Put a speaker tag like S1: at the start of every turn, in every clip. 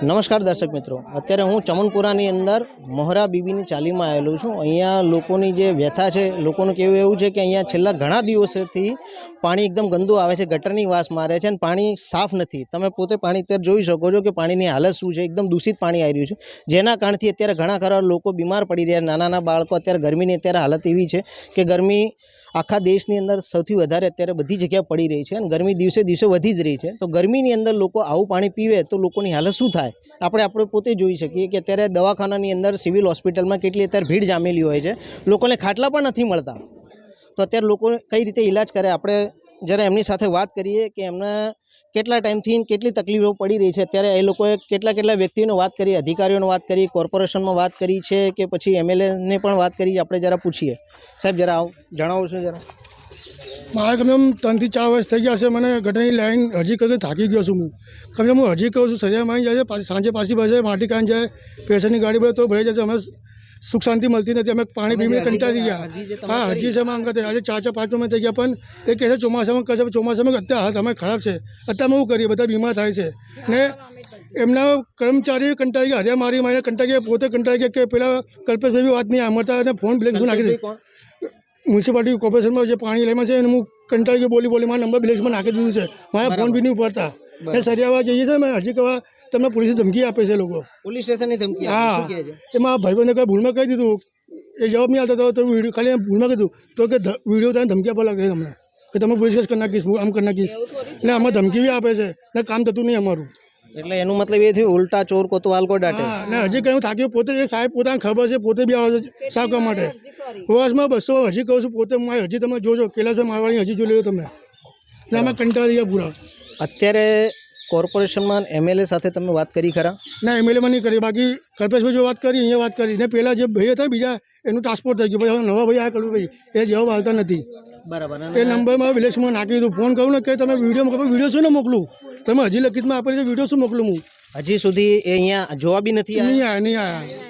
S1: નમસ્કાર દર્શક મિત્રો. અત્યારે હું ચમનપુરાની અંદર મોહરા બીબીની ચાલીમાં આવેલો છું. અહીંયા લોકોની જે વ્યથા છે, લોકોનું કહેવું એવું છે કે અહીંયા છેલ્લા ઘણા દિવસોથી પાણી એકદમ ગંદુ આવે છે, ગટરની વાસ મારે છે અને પાણી સાફ નથી. તમે પોતે પાણી અત્યારે જોઈ શકો છો કે પાણીની હાલત શું છે, એકદમ દૂષિત પાણી આવી રહ્યું છે. જેના કારણથી અત્યારે ઘણા ખરા લોકો બીમાર પડી રહ્યા નાના નાના બાળકો અત્યારે ગરમીની અત્યારે હાલત એવી છે કે ગરમી આખા દેશની અંદર સૌથી વધારે અત્યારે બધી જગ્યાએ પડી રહી છે અને ગરમી દિવસે દિવસે વધી જ રહી છે. તો ગરમીની અંદર લોકો આવું પાણી પીવે તો લોકોની હાલત શું થાય? આપણે આપણે પોતે જોઈ શકીએ કે અત્યારે દવાખાનાની અંદર સિવિલ હોસ્પિટલમાં કેટલી અત્યારે ભીડ જામેલી હોય છે. લોકોને ખાટલા પણ નથી મળતા. તો અત્યારે લોકો કઈ રીતે ઈલાજ કરે? આપણે જ્યારે એમની સાથે વાત કરીએ કે એમને કેટલા ટાઈમથી કેટલી તકલીફો પડી રહી છે, ત્યારે એ લોકોએ કેટલા કેટલા વ્યક્તિઓને વાત કરી, અધિકારીઓને વાત કરી, કોર્પોરેશનમાં વાત કરી છે કે પછી એમએલએને પણ વાત કરી, આપણે જરા પૂછીએ. સાહેબ, જરા આવો જણાવો છો જરા.
S2: મારે કમ ત્રણથી ચાર વર્ષ થઈ ગયા છે, મને ગટરની લાઈન હજી કદી થાકી ગયો છું હું. કમ હું હજી કહું છું સરિયામાં આવી જાય છે સાંજે પાછી બસે માટી કાંઈ જાય, પેશન્ટની ગાડી બધે તો ભરાઈ જાય છે, અમે સુખ શાંતિ મળતી નથી. અમે પાણી પીને કંટાળી ગયા. હા હજી છે માંગ અંગત. આજે ચાર ચાર પાંચ મહિના થઈ ગયા પણ એ કહે છે ચોમાસામાં કહે છે ચોમાસામાં અત્યારે હાથ અમે ખરાબ છે. અત્યારે અમે કરીએ બધા બીમાર થાય છે. ને એમના કર્મચારીઓ કંટાળી ગયા હરિયા મારી મારીને કંટાળી ગયા પોતે કંટાળી ગયા કે પેલા કલ્પેશભાઈ બી વાત નહીં આમતા અને ફોન બ્લેક નાખી દીધું. મ્યુનિસિપાલિટી કોર્પોરેશનમાં જે પાણી લેવામાં છે એને હું કંટાળી ગયો બોલી બોલી મારા નંબર બ્લેકમાં નાખી દીધું છે. મારા ફોન બી નહીં ઉપાડતા. એ સરિયાવા જઈએ છે મેં હજી કહેવા તમને પોલીસે ધમકી આપે છે લોકો.
S1: પોલીસ સ્ટેશનની ધમકી આપી. શું કહે છે?
S2: એમાં ભાઈબંધને કંઈ ભૂલમાં કહી દીધું? એ જવાબ નહીં આવતા તો વીડિયો ખાલી ભૂલમાં કીધું. તો કે વીડિયો તને ધમકી આપવા લાગે તમને. કે તમે પોલીસ કેસ કરી નાખીશ હું આમ કરી નાખીશ. ને આમાં ધમકી બી આપે છે. ને કામ થતું નહીં અમારું.
S1: એટલે એનું મતલબ એ થયું ઉલટા ચોર કોતવાલ કો ડાટે
S2: હા ને હજી કહ્યું થાક્યું પોતે એ સાહેબ પોતાને ખબર છે પોતે બી આવે છે સાફ કરવા માટે. વર્ષમાં બસો હજી કહું છું પોતે મારે હજી તમે જોજો કૈલાસભાઈ મારવાડી હજી જોઈ લેજો તમે. ને અમે કંટાળી ગયા પૂરા.
S1: અત્યારે કોર્પોરેશનમાં એમએલએ સાથે તમે વાત કરી ખરા?
S2: ના એમએલએમાં નહીં કરી. બાકી કલ્પેશભાઈ જો વાત કરી અહીંયા વાત કરી. ને પહેલાં જે ભાઈ હતા બીજા એનું ટ્રાન્સપોર્ટ થઈ ગયું. ભાઈ હવે નવા ભાઈ આ કલ્પેશભાઈ એ જવાબ આવતા નથી.
S1: બરાબર.
S2: એ નંબરમાં વિલેશમાં નાખી દીધું. ફોન કરું ને કે તમે વીડિયો મોકલો વીડિયો શું ને મોકલું? તમે હજી લખિતમાં આપેલી વીડિયો શું મોકલું હું?
S1: હજી સુધી એ અહીંયા જોવા બી નથી
S2: નહીં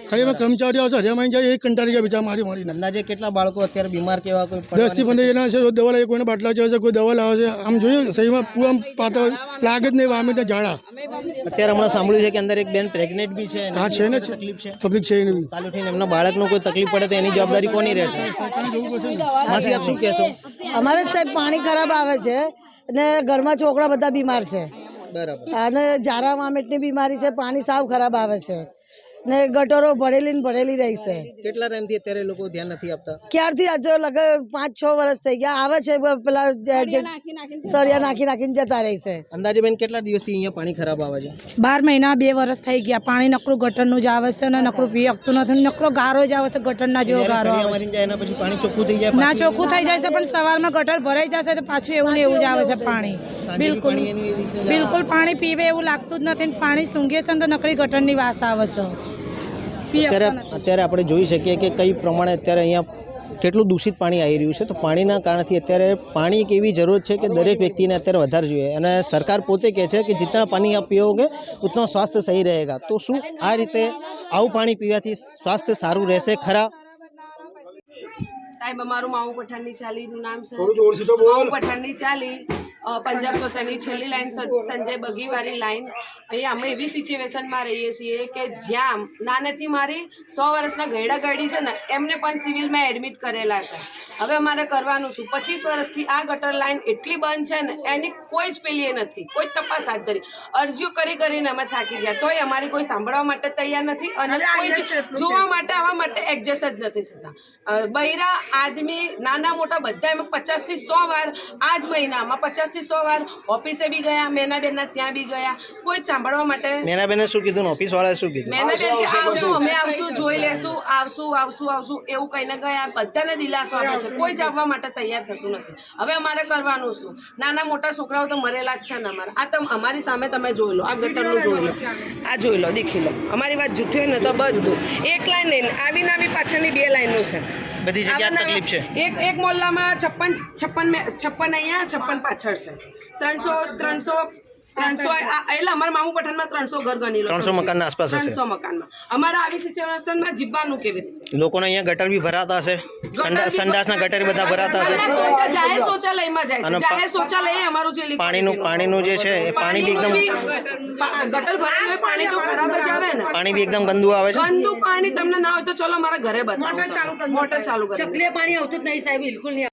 S2: ખાલી એમાં કર્મચારીઓ આવશે હરિયામાં જાય એ કંટાળી ગયા બીજા મારી મારીને.
S1: અંદાજે કેટલા બાળકો અત્યારે બીમાર કેવા કોઈ
S2: દસથી પંદર જણા છે રોજ દવા લાવે કોઈને બાટલા જાય છે કોઈ દવા લાવે છે. આમ જોઈએ સહીમાં પૂરા પાતા લાગે જ નહીં વામે ત્યાં ઝાડા.
S1: અત્યારે હમણાં સાંભળ્યું છે કે અંદર એક બેન પ્રેગ્નેન્ટ બી છે
S2: હા છે ને છે
S1: તકલીફ છે?
S2: તકલીફ છે એની
S1: કાલ ઉઠીને એમના બાળકનો કોઈ તકલીફ પડે તો એની જવાબદારી કોની રહેશે?
S2: જોવું
S1: માસી આપ શું કહેશો?
S3: અમારે જ સાહેબ પાણી ખરાબ આવે છે અને ઘરમાં છોકરા બધા બીમાર છે. અને ઝારા મામેટની બીમારી છે પાણી સાવ ખરાબ આવે છે. ને ગટરો ભરેલી ને ભરેલી રહી છે.
S1: કેટલા ટાઈમથી અત્યારે લોકો ધ્યાન નથી આપતા?
S3: ક્યારથી આજે લગે પાંચ છ વર્ષ થઈ ગયા. આવે છે પેલા સળિયા નાખી નાખીને જતા રહી. છે.
S1: અંદાજે બેન કેટલા દિવસથી અહીંયા પાણી ખરાબ આવે છે?
S4: બાર મહિના બે વર્ષ થઈ ગયા. પાણી નકરું ગટરનું જ આવે છે અને નકરું પી આપતું નથી નકરો ગારો જ આવે છે ગટરના જેવો ગારો આવે છે.
S1: એના પછી પાણી ચોખ્ખું થઈ જાય
S4: ના ચોખ્ખું થઈ જાય છે પણ સવારમાં ગટર ભરાઈ જશે તો પાછું એવું ને એવું જ આવે છે પાણી. બિલકુલ. બિલકુલ પાણી પીવે એવું લાગતું જ નથી પાણી સૂંઘે છે ને તો નકરી ગટરની વાસ આવે છે.
S1: અત્યારે અત્યારે આપણે જોઈ શકીએ કે કઈ પ્રમાણે અત્યારે અહીંયા કેટલું દૂષિત પાણી આવી રહ્યું છે. તો પાણીના કારણથી અત્યારે પાણી એક એવી જરૂર છે કે દરેક વ્યક્તિને અત્યારે વધારે જોઈએ. અને સરકાર પોતે કહે છે કે જીતના પાણી આપ પીઓગે ઉતના સ્વાસ્થ્ય સહી રહેગા. તો શું આ રીતે આવું પાણી પીવાથી સ્વાસ્થ્ય સારું રહેશે ખરા?
S5: સાહેબ અમારું માવું પઠાણની ચાલીનું નામ છે માવું પઠાણની ચાલી પંજાબ સોસાયટી છેલ્લી લાઈન સંજય બગીવાળી લાઈન. અહીંયા અમે એવી સિચ્યુએશનમાં રહીએ છીએ કે જ્યાં નાનેથી મારી સો વર્ષના ગયડા ગયડી છે ને એમને પણ સિવિલમાં એડમિટ કરેલા છે. હવે અમારે કરવાનું શું? પચીસ વર્ષથી આ ગટર લાઈન એટલી બંધ છે ને એની કોઈ જ પેલીએ નથી કોઈ જ તપાસ હાથ ધરી. અરજીઓ કરી કરીને અમે થાકી ગયા તોય અમારી કોઈ સાંભળવા માટે તૈયાર નથી અને કોઈ જ જોવા માટે આવવા માટે એડજસ્ટ જ નથી થતા. બૈરા આદમી નાના મોટા બધા એમાં પચાસથી સો વાર આ જ મહિનામાં પચાસથી સો વાર ઓફિસે બી ગયા મેનાબેનના ત્યાં બી ગયા. કોઈ જ સાંભળવા માટે
S1: મેનાબેને શું કીધું ઓફિસ ઓફિસવાળાએ શું કીધું?
S5: મેનાબેન કે આવશું અમે આવશું જોઈ લેશું આવશું આવશું આવશું એવું કહીને ગયા. બધાને દિલાસો આપે છે. કોઈ જ આવવા માટે તૈયાર થતું નથી. હવે અમારે કરવાનું શું? નાના મોટા છોકરાઓ તો મરેલા જ છે ને અમારા. આ તમ અમારી સામે તમે જોઈ લો. આ ગટરનું જોઈ લો. આ જોઈ લો દેખી લો. અમારી વાત જૂઠી હોય ને તો બધું. એક લાઈન નહીં આવીને આવી પાછળની બે લાઈનનું છે.
S1: બધી જગ્યાએ તકલીફ છે.
S5: એક એક મોહલ્લામાં છપ્પન છપ્પન મે- છપ્પન અહીંયા છપ્પન પાછળ છે. ત્રણસો ત્રણસો ત્રણસો એટલે અમારા મામુ પઠાણમાં ત્રણસો ઘર ગણી લો
S1: 300 મકાનના આસપાસ
S5: ત્રણસો મકાનમાં. અમારા આવી સિચ્યુએશનમાં જીવવાનું કેવી રીતે?
S1: લોકોને અહીંયા ગટર બી ભરાતા હશે. સંડાસના ગટર બધા ભરાતા હશે.
S5: જાહેર શૌચાલયમાં જાય છે. જાહેર શૌચાલય અમારું જે
S1: પાણીનું પાણીનું જે છે એ પાણી બી એકદમ
S5: ગટર ભરેલું હોય પાણી તો ખરાબ જ આવે ને.
S1: પાણી બી એકદમ ગંદુ આવે છે.
S5: ગંદુ પાણી તમને ના હોય તો ચલો મારા ઘરે બતાવો મોટર ચાલુ કરી
S6: પાણી આવતું જ નહીં સાહેબ બિલકુલ નહીં.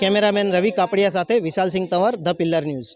S1: કેમેરામેન રવિ કાપડિયા સાથે Vishal Singh Tanwar the pillar news.